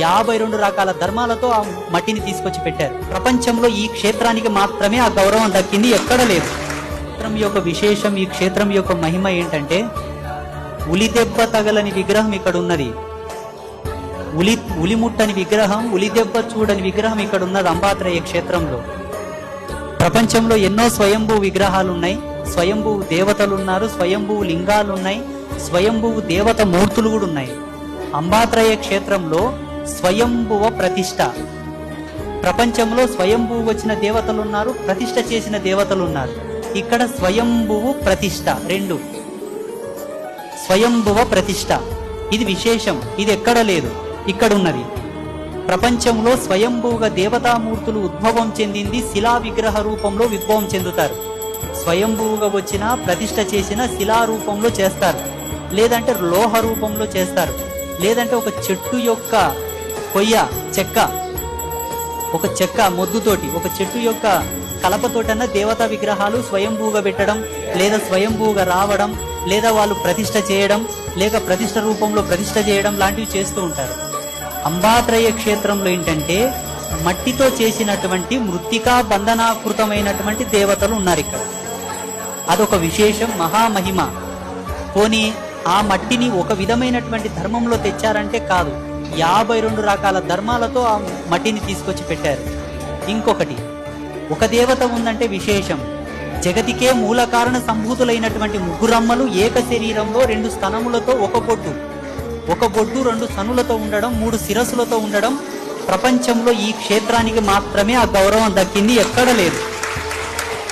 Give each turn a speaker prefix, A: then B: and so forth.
A: యాభై రెండు రకాల ధర్మాలతో ఆ మట్టిని తీసుకొచ్చి పెట్టారు. ప్రపంచంలో ఈ క్షేత్రానికి మాత్రమే ఆ గౌరవం దక్కింది ఎక్కడ లేదు. క్షేత్రం యొక్క విశేషం ఈ క్షేత్రం యొక్క మహిమ ఏంటంటే ఉలి దెబ్బ తగలని విగ్రహం ఇక్కడ ఉన్నది ఉలి ఉలిముట్టని విగ్రహం ఉలి దెబ్బ చూడని విగ్రహం ఇక్కడ ఉన్నది అంబాత్రయ క్షేత్రంలో. ప్రపంచంలో ఎన్నో స్వయంభూ విగ్రహాలు ఉన్నాయి స్వయంభూ దేవతలు ఉన్నారు స్వయంభూ లింగాలు ఉన్నాయి స్వయంభూ దేవత మూర్తులు కూడా ఉన్నాయి. అంబాత్రయ క్షేత్రంలో స్వయంభువ ప్రతిష్ట. ప్రపంచంలో స్వయంభూ వచ్చిన దేవతలు ఉన్నారు ప్రతిష్ట చేసిన దేవతలు ఉన్నారు ఇక్కడ స్వయంభువు ప్రతిష్ట రెండు. స్వయంభువ ప్రతిష్ట. ఇది విశేషం ఇది ఎక్కడ లేదు ఇక్కడ ఉన్నది ప్రపంచంలో స్వయంభూగా దేవతామూర్తులు ఉద్భవం చెందింది శిలా విగ్రహ రూపంలో విద్భవం చెందుతారు. స్వయంభూగా వచ్చిన ప్రతిష్ట చేసిన శిలా రూపంలో చేస్తారు. లేదంటే లోహ రూపంలో చేస్తారు. లేదంటే ఒక చెట్టు యొక్క కొయ్య చెక్క. ఒక చెక్క మొద్దుతోటి ఒక చెట్టు యొక్క కలపతోటన్న దేవతా విగ్రహాలు స్వయంభూగా పెట్టడం లేదా స్వయంభూగా రావడం లేదా వాళ్ళు ప్రతిష్ట చేయడం లేక ప్రతిష్ట రూపంలో ప్రతిష్ట చేయడం లాంటివి చేస్తూ ఉంటారు. అంబాత్రయ క్షేత్రంలో ఏంటంటే మట్టితో చేసినటువంటి మృత్తికా బంధనాకృతమైనటువంటి దేవతలు ఉన్నారు ఇక్కడ. అదొక విశేషం మహామహిమ. పోనీ ఆ మట్టిని ఒక విధమైనటువంటి ధర్మంలో తెచ్చారంటే కాదు. యాభై రెండు రకాల ధర్మాలతో ఆ మట్టిని తీసుకొచ్చి పెట్టారు. ఇంకొకటి ఒక దేవత ఉందంటే విశేషం. జగతికే మూల కారణ సంభూతులైనటువంటి ముగ్గురమ్మలు ఏక శరీరంలో రెండు స్థనములతో ఒక బొడ్డు ఒక బొడ్డు రెండు సనులతో ఉండడం మూడు శిరస్సులతో ఉండడం ప్రపంచంలో ఈ క్షేత్రానికి మాత్రమే ఆ గౌరవం దక్కింది ఎక్కడ లేదు.